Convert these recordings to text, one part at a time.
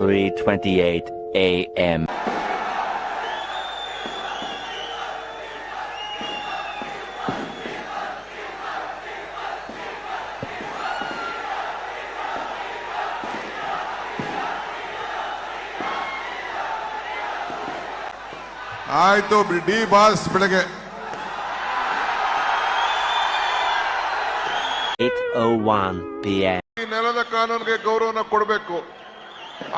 3:28 a.m. ಆಯ್ತು D boss ಬೆಳಗ್ಗೆ 8:01 p.m. ಈ ನೆಲದ ಕಾನೂನಿಗೆ ಗೌರವನ ಕೊಡಬೇಕು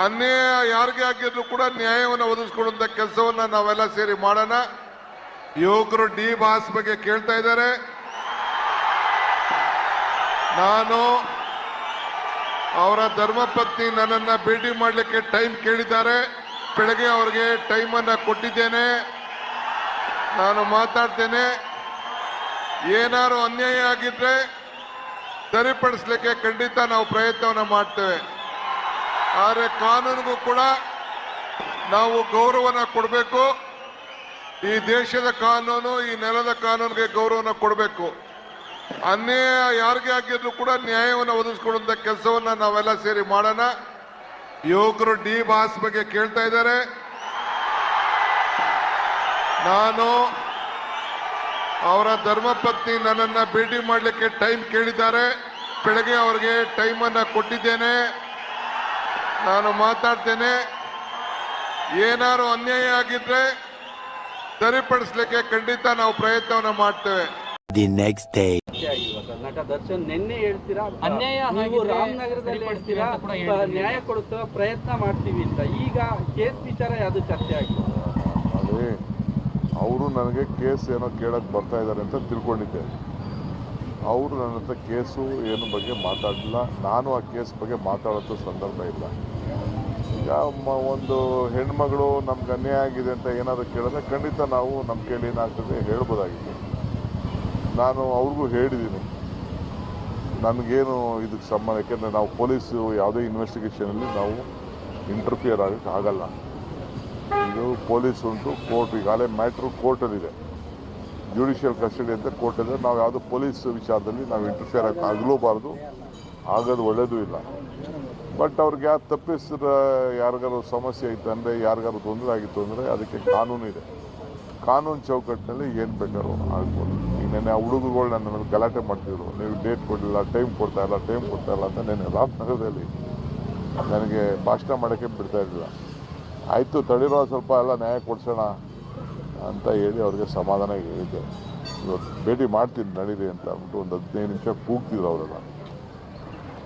ಅನ್ಯಾಯ ಯಾರಿಗೆ ಆಗಿದ್ರು ಕೂಡ ನ್ಯಾಯವನ್ನು ಒದಗಿಸ್ಕೊಡುವಂತ ಕೆಲಸವನ್ನ ನಾವೆಲ್ಲ ಸೇರಿ ಮಾಡೋಣ. ಯುವಕರು ಡಿ ಬಾಸ್ ಬಗ್ಗೆ ಕೇಳ್ತಾ ಇದ್ದಾರೆ. ನಾನು ಅವರ ಧರ್ಮಪತ್ನಿ ನನ್ನನ್ನ ಭೇಟಿ ಮಾಡಲಿಕ್ಕೆ ಟೈಮ್ ಕೇಳಿದ್ದಾರೆ. ಬೆಳಗ್ಗೆ ಅವರಿಗೆ ಟೈಮನ್ನು ಕೊಟ್ಟಿದ್ದೇನೆ. ನಾನು ಮಾತಾಡ್ತೇನೆ. ಏನಾದ್ರು ಅನ್ಯಾಯ ಆಗಿದ್ರೆ ಸರಿಪಡಿಸ್ಲಿಕ್ಕೆ ಖಂಡಿತ ನಾವು ಪ್ರಯತ್ನವನ್ನು ಮಾಡ್ತೇವೆ. ಆದರೆ ಕಾನೂನಿಗೂ ಕೂಡ ನಾವು ಗೌರವನ ಕೊಡಬೇಕು. ಈ ದೇಶದ ಕಾನೂನು, ಈ ನೆಲದ ಕಾನೂನಿಗೆ ಗೌರವನ ಕೊಡಬೇಕು. ಅನ್ಯಾಯ ಯಾರಿಗೆ ಆಗಿದ್ರು ಕೂಡ ನ್ಯಾಯವನ್ನು ಒದಗಿಸ್ಕೊಡುವಂತ ಕೆಲಸವನ್ನ ನಾವೆಲ್ಲ ಸೇರಿ ಮಾಡೋಣ. ಯುವಕರು ಡಿ ಬಾಸ್ ಬಗ್ಗೆ ಕೇಳ್ತಾ ಇದ್ದಾರೆ. ನಾನು ಅವರ ಧರ್ಮಪತ್ನಿ ನನ್ನನ್ನು ಭೇಟಿ ಮಾಡಲಿಕ್ಕೆ ಟೈಮ್ ಕೇಳಿದ್ದಾರೆ. ಬೆಳಗ್ಗೆ ಅವರಿಗೆ ಟೈಮನ್ನು ಕೊಟ್ಟಿದ್ದೇನೆ. ನಾನು ಮಾತಾಡ್ತೇನೆ. ಏನಾರು ಅನ್ಯಾಯ ಆಗಿದ್ರೆ ಸರಿಪಡಿಸ್ಲಿಕ್ಕೆ ಖಂಡಿತ ನಾವು ಪ್ರಯತ್ನವನ್ನ ಮಾಡ್ತೇವೆ. ದಿ ನೆಕ್ಸ್ಟ್ ಡೇ ನಟ ದರ್ಶನ್ ನಿನ್ನೆ ಹೇಳ್ತೀರಾ? ಅನ್ಯಾಯ ನೀವು ಆಗಿದ್ರೆ ರಾಮನಗರದಲ್ಲಿ. ನ್ಯಾಯ ಕೊಡಿಸುವ ಪ್ರಯತ್ನ ಮಾಡ್ತೀವಿ ಅಂತ. ಈಗ ಕೇಸ್ ವಿಚಾರ ಯಾವುದು ಚರ್ಚೆ ಆಗಿದೆ? ಅದೇ ಅವರು ನನಗೆ ಕೇಸ್ ಏನೋ ಕೇಳಕ್ ಬರ್ತಾ ಇದ್ದಾರೆ ಅಂತ ತಿಳ್ಕೊಂಡಿದ್ದೆ. ಅವರು ನನ್ನ ಹತ್ರ ಕೇಸು ಏನು ಬಗ್ಗೆ ಮಾತಾಡಲಿಲ್ಲ. ನಾನು ಆ ಕೇಸ್ ಬಗ್ಗೆ ಮಾತಾಡೋದು ಸಂದರ್ಭ ಇಲ್ಲ. ಈಗ ಒಂದು ಹೆಣ್ಮಗಳು ನಮ್ಗೆ ಅನ್ಯಾಯ ಆಗಿದೆ ಅಂತ ಏನಾದರೂ ಕೇಳಿದ್ರೆ ಖಂಡಿತ ನಾವು ನಮ್ಮ ಕೈಲಿ ಏನಾಗ್ತದೆ ಹೇಳ್ಬೋದಾಗಿದೆ ನಾನು ಅವ್ರಿಗೂ ಹೇಳಿದ್ದೀನಿ. ನನಗೇನು ಇದಕ್ಕೆ ಸಂಬಂಧ, ಯಾಕೆಂದರೆ ನಾವು ಪೊಲೀಸು ಯಾವುದೇ ಇನ್ವೆಸ್ಟಿಗೇಷನಲ್ಲಿ ನಾವು ಇಂಟರ್ಫಿಯರ್ ಆಗೋಕ್ಕೆ ಆಗಲ್ಲ. ಇದು ಪೊಲೀಸ್ ಉಂಟು, ಕೋರ್ಟ್ ಈಗಾಗಲೇ ಮ್ಯಾಟ್ರು ಕೋರ್ಟಲ್ಲಿದೆ. ಜುಡಿಷಿಯಲ್ ಕಸ್ಟಡಿ ಅಂತ ಕೋರ್ಟ್ ಅಂದರೆ ನಾವು ಯಾವುದೋ ಪೊಲೀಸ್ ವಿಚಾರದಲ್ಲಿ ನಾವು ಇಂಟರ್ಫಿಯರ್ ಆಗಿ ಆಗಲೂಬಾರ್ದು. ಆಗೋದು ಒಳ್ಳೇದು ಇಲ್ಲ. ಬಟ್ ಅವ್ರಿಗೆ ಯಾರು ತಪ್ಪಿಸಿದ್ರೆ ಯಾರಿಗಾರು ಸಮಸ್ಯೆ ಆಯಿತು ಅಂದರೆ, ಯಾರಿಗಾರು ತೊಂದರೆ ಆಗಿತ್ತು ಅಂದರೆ ಅದಕ್ಕೆ ಕಾನೂನು ಇದೆ. ಕಾನೂನು ಚೌಕಟ್ಟಿನಲ್ಲಿ ಏನು ಬೇಕಾದ್ರೂ ಆಗ್ಬೋದು. ಈಗ ನೆನೆ ಆ ಹುಡುಗರುಗಳು ನನ್ನ ಮೇಲೆ ಗಲಾಟೆ ಮಾಡ್ತಿದ್ರು. ನೀವು ಡೇಟ್ ಕೊಡಲಿಲ್ಲ ಟೈಮ್ ಕೊಡ್ತಾ ಇಲ್ಲ ಟೈಮ್ ಕೊಡ್ತಾ ಇಲ್ಲ ಅಂತ ನೆನೆ ರಾಮನಗರದಲ್ಲಿ ನನಗೆ ಭಾಷಣ ಮಾಡೋಕ್ಕೆ ಬಿಡ್ತಾ ಇರಲಿಲ್ಲ. ಆಯಿತು, ತಡಿರೋ ಸ್ವಲ್ಪ ಎಲ್ಲ ನ್ಯಾಯ ಕೊಡ್ಸೋಣ. ಅಂತ ಹೇಳಿ ಅವ್ರಿಗೆ ಸಮಾಧಾನ ಹೇಳಿದ್ದೆ. ಇವತ್ತು ಭೇಟಿ ಮಾಡ್ತೀನಿ, ನಡೀರಿ ಅಂತ ಅಂದ್ಬಿಟ್ಟು ಒಂದು ಹದಿನೈದು ನಿಮಿಷ ಕೂಗ್ತಿದ್ರು ಅವರೆಲ್ಲ.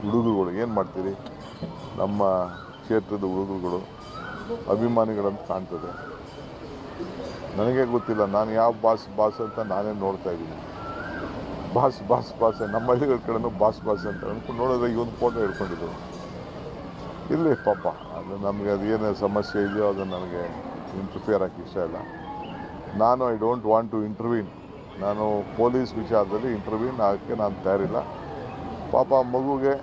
ಹುಡುಗರುಗಳು, ಏನು ಮಾಡ್ತೀರಿ? ನಮ್ಮ ಕ್ಷೇತ್ರದ ಹುಡುಗರುಗಳು ಅಭಿಮಾನಿಗಳಂತ ಕಾಣ್ತದೆ. ನನಗೆ ಗೊತ್ತಿಲ್ಲ, ನಾನು ಯಾವ ಬಾಸ್ ಬಾಸ್ ಅಂತ ನಾನೇ ನೋಡ್ತಾ ಇದ್ದೀನಿ. ಬಾಸ್ ಬಾಸ್ ಬಾಸ್, ನಮ್ಮ ಹಳ್ಳಿಗಳ ಕಡೆನೂ ಬಾಸ್ ಬಾಸ್ ಅಂತ ಅಂದ್ಕೊಂಡು ನೋಡಿದ್ರೆ ಈ ಒಂದು ಫೋಟೋ ಹಿಡ್ಕೊಂಡಿದ್ರು. ಇರಲಿ ಪಾಪ, ಅದು ನಮಗೆ ಅದು ಏನೇ ಸಮಸ್ಯೆ ಇದೆಯೋ ಅದು ನನಗೆ ಇಂಟರ್ಫಿಯರ್ ಹಾಕಿ ಇಷ್ಟ ಇಲ್ಲ. ನಾನು I don't want to intervene ನಾನು ಪೊಲೀಸ್ ವಿಚಾರದಲ್ಲಿ ಇಂಟರ್ವ್ಯೂನ್ ಆಗೋಕ್ಕೆ ನಾನು ತಯಾರಿಲ್ಲ. ಪಾಪ ಮಗುಗೆ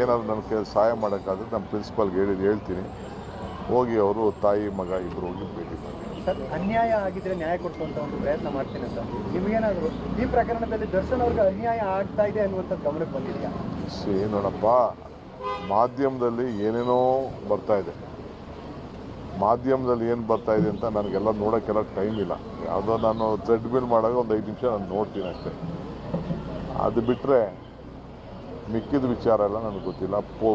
ಏನಾದರೂ ನನ್ನ ನನಗೆ ಸಹಾಯ ಮಾಡೋಕ್ಕಾದ್ರೆ ನಮ್ಮ ಪ್ರಿನ್ಸಿಪಾಲ್ಗೆ ಹೇಳಿದ್ದು ಹೇಳ್ತೀನಿ. ಹೋಗಿ ಅವರು ತಾಯಿ ಮಗ ಇಬ್ಬರು ಹೋಗಿ ಭೇಟಿ ಮಾಡಿ. ಸರ್ ಅನ್ಯಾಯ ಆಗಿದ್ರೆ ನ್ಯಾಯ ಕೊಡಿಸುವಂತ ಒಂದು ಪ್ರಯತ್ನ ಮಾಡ್ತೀನಿ ಸರ್. ನಿಮಗೇನಾದರೂ ಈ ಪ್ರಕರಣದಲ್ಲಿ ದರ್ಶನ್ ಅವ್ರಿಗೆ ಅನ್ಯಾಯ ಆಗ್ತಾ ಇದೆ ಅನ್ನುವಂಥದ್ದು ಗಮನಕ್ಕೆ ಬಂದಿದೆಯಾ? ಸಿ ನೋಡಪ್ಪ ಮಾಧ್ಯಮದಲ್ಲಿ ಏನೇನೋ ಬರ್ತಾ ಇದೆ. ಮಾಧ್ಯಮದಲ್ಲಿ ಏನು ಬರ್ತಾ ಇದೆ ಅಂತ ನನಗೆಲ್ಲ ನೋಡೋಕ್ಕೆಲ್ಲ ಟೈಮ್ ಇಲ್ಲ. ಯಾವುದೋ ನಾನು ಥ್ರೆಡ್ ಬಿಲ್ ಮಾಡಾಗ ಒಂದು ಐದು ನಿಮಿಷ ನಾನು ನೋಡ್ತೀನಿ ಅಷ್ಟೇ. ಅದು ಬಿಟ್ಟರೆ ಮಿಕ್ಕಿದ ವಿಚಾರ ಎಲ್ಲ ನನಗೆ ಗೊತ್ತಿಲ್ಲ. ಪೋ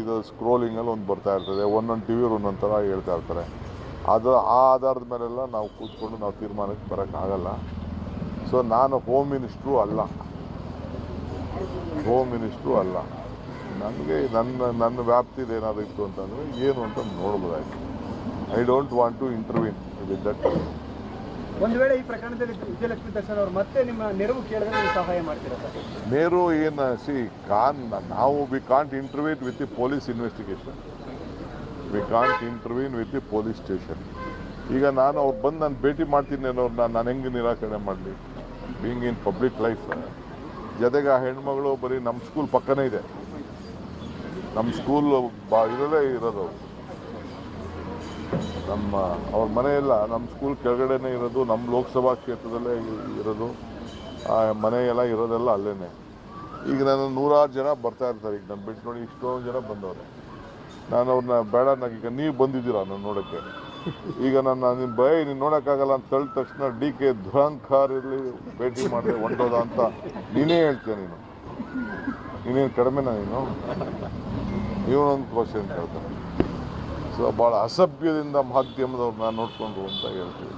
ಇದು ಸ್ಕ್ರೋಲಿಂಗಲ್ಲಿ ಒಂದು ಬರ್ತಾ ಇರ್ತದೆ. ಒಂದೊಂದು ಟಿ ವಿಲಿ ಒಂದೊಂದು ಥರ ಹೇಳ್ತಾ ಇರ್ತಾರೆ. ಅದು ಆ ಆಧಾರದ ಮೇಲೆಲ್ಲ ನಾವು ಕೂತ್ಕೊಂಡು ನಾವು ತೀರ್ಮಾನಕ್ಕೆ ಬರೋಕ್ಕಾಗಲ್ಲ ಸೊ ನಾನು ಹೋಮ್ ಮಿನಿಸ್ಟ್ರು ಅಲ್ಲ. ಹೋಮ್ ಮಿನಿಸ್ಟ್ರು ಅಲ್ಲ. ನನಗೆ ನನ್ನ ನನ್ನ ವ್ಯಾಪ್ತಿದು ಏನಾದ್ರು ಇತ್ತು ಅಂತಂದರೆ ಏನು ಅಂತ ನೋಡ್ಬೋದಾಯ್ತು. I don't want to intervene with that ಒಂದು ವೇಳೆ ಈ ಪ್ರಕರಣದಲ್ಲಿ ವಿಜಯಲಕ್ಷ್ಮಿ ದರ್ಶನ್ ಅವರು ಮತ್ತೆ ನಿಮ್ಮ ನೆರವು ಕೇಳಿದ್ರೆ ನೀವು ಸಹಾಯ ಮಾಡ್ತೀರಾ ಸರ್? ನೇರು ಏನು ಸಿ ಕಾನ್ ನಾವು we can't intervene with the police investigation we can't intervene with the police station ಈಗ ನಾನು ಅವ್ರು ಬಂದು ನಾನು ಭೇಟಿ ಮಾಡ್ತೀನಿ ಅನ್ನೋರು ನಾನು ಹೆಂಗೆ ನಿರಾಕರಣೆ ಮಾಡಲಿ? ಬೀಂಗ್ ಇನ್ ಪಬ್ಲಿಕ್ ಲೈಫ್ ಜೊತೆಗೆ ಆ ಹೆಣ್ಮಗಳು ಬರೀ ನಮ್ಮ ಸ್ಕೂಲ್ ಪಕ್ಕನೇ ಇದೆ. ನಮ್ಮ ಸ್ಕೂಲ್ ಬಾ ಇರೋದೇ ಇರೋದು. ನಮ್ಮ ಅವ್ರ ಮನೆ ಎಲ್ಲ ನಮ್ಮ ಸ್ಕೂಲ್ ಕೆಳಗಡೆನೇ ಇರೋದು, ನಮ್ಮ ಲೋಕಸಭಾ ಕ್ಷೇತ್ರದಲ್ಲೇ ಇರೋದು, ಆ ಮನೆ ಎಲ್ಲ ಇರೋದೆಲ್ಲ ಅಲ್ಲೇ ಈಗ ನಾನು ನೂರಾರು ಜನ ಬರ್ತಾ ಇರ್ತಾರೆ, ಈಗ ನಾನು ಬಿಟ್ಟು ನೋಡಿ ಇಷ್ಟೊಂದು ಜನ ಬಂದವ್ರೆ. ನಾನು ಅವ್ರನ್ನ ಬೇಡ ಈಗ ನೀವು ಬಂದಿದ್ದೀರಾ ನಾನು ನೋಡೋಕ್ಕೆ? ಈಗ ನಾನು ನಿನ್ನ ಭಯ, ನೀನು ನೋಡೋಕ್ಕಾಗಲ್ಲ ಅಂತ ಹೇಳಿದ ತಕ್ಷಣ ಡಿ ಕೆ ದುರಂಕಾರಲ್ಲಿ ಭೇಟಿ ಮಾಡಿದೆ ಒಂಟೋದ ಅಂತ ನೀನೇ ಹೇಳ್ತೀಯ ನೀನು? ನೀನೇನು ಕಡಿಮೆನಾ ನೀನು? ಇವನೊಂದು ಕ್ವಶನ್ ಕೇಳ್ತಾನೆ ಸೊ ಭಾಳ ಅಸಭ್ಯದಿಂದ ಮಾಧ್ಯಮದವ್ರನ್ನ ನೋಡ್ಕೊಂಡ್ರು ಅಂತ ಹೇಳ್ತೀವಿ.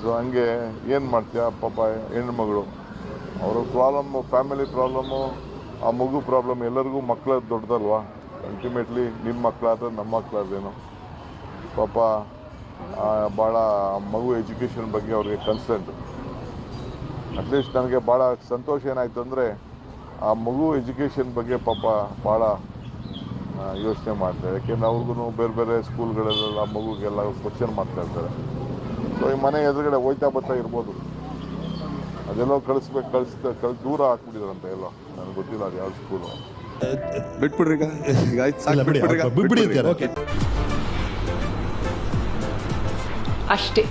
ಸೊ ಹಂಗೆ ಏನು ಮಾಡ್ತೀಯ ಪಾಪ ಹೆಣ್ಮಗಳು? ಅವರ ಪ್ರಾಬ್ಲಮ್ಮು, ಫ್ಯಾಮಿಲಿ ಪ್ರಾಬ್ಲಮ್ಮು, ಆ ಮಗು ಪ್ರಾಬ್ಲಮ್ ಎಲ್ಲರಿಗೂ ಮಕ್ಕಳ ದೊಡ್ಡದಲ್ವಾ? ಅಲ್ಟಿಮೇಟ್ಲಿ ನಿಮ್ಮ ಮಕ್ಕಳಾದ್ರೆ ನಮ್ಮ ಮಕ್ಕಳಾದ್ರೇನು ಪಾಪ ಭಾಳ ಮಗು ಎಜುಕೇಷನ್ ಬಗ್ಗೆ ಅವ್ರಿಗೆ ಕನ್ಸರ್ನ್ ಅಟ್ಲೀಸ್ಟ್ ನನಗೆ ಭಾಳ ಸಂತೋಷ ಏನಾಯ್ತು ಅಂದರೆ, ಆ ಮಗು ಎಜುಕೇಷನ್ ಬಗ್ಗೆ ಪಾಪ ಭಾಳ ಯೋಚನೆ ಮಾಡ್ತಾರೆ. ಯಾಕೆಂದ್ರೆ ಅವ್ರಿಗೂ ಬೇರೆ ಬೇರೆ ಸ್ಕೂಲ್ಗಳಲ್ಲೆಲ್ಲ ಆ ಮಗುಗೆಲ್ಲ ಕ್ವಶನ್ ಮಾಡ್ತಾ ಇರ್ತಾರೆ. ಸೊ ಈ ಮನೆ ಎದುರುಗಡೆ ಹೋಯ್ತಾ ಬರ್ತಾ ಇರ್ಬೋದು. ಅದೆಲ್ಲೋ ಕಳಿಸ್ಬೇಕು ಕಳಿಸ್ತಾ ಕಳ್ಸಿ ದೂರ ಹಾಕ್ಬಿಟ್ಟಿದ್ರಂತೆ ಎಲ್ಲ. ನನಗೆ ಗೊತ್ತಿಲ್ಲ ಅದು ಯಾವ ಸ್ಕೂಲು ಬಿಟ್ಬಿಡ್ರಿ ಈಗ. ಈಗ ಆಯ್ತು ಸಾಕು ಬಿಡಿ ಬಿಟ್ಬಿಡ್ರಿ ಅಷ್ಟೇ.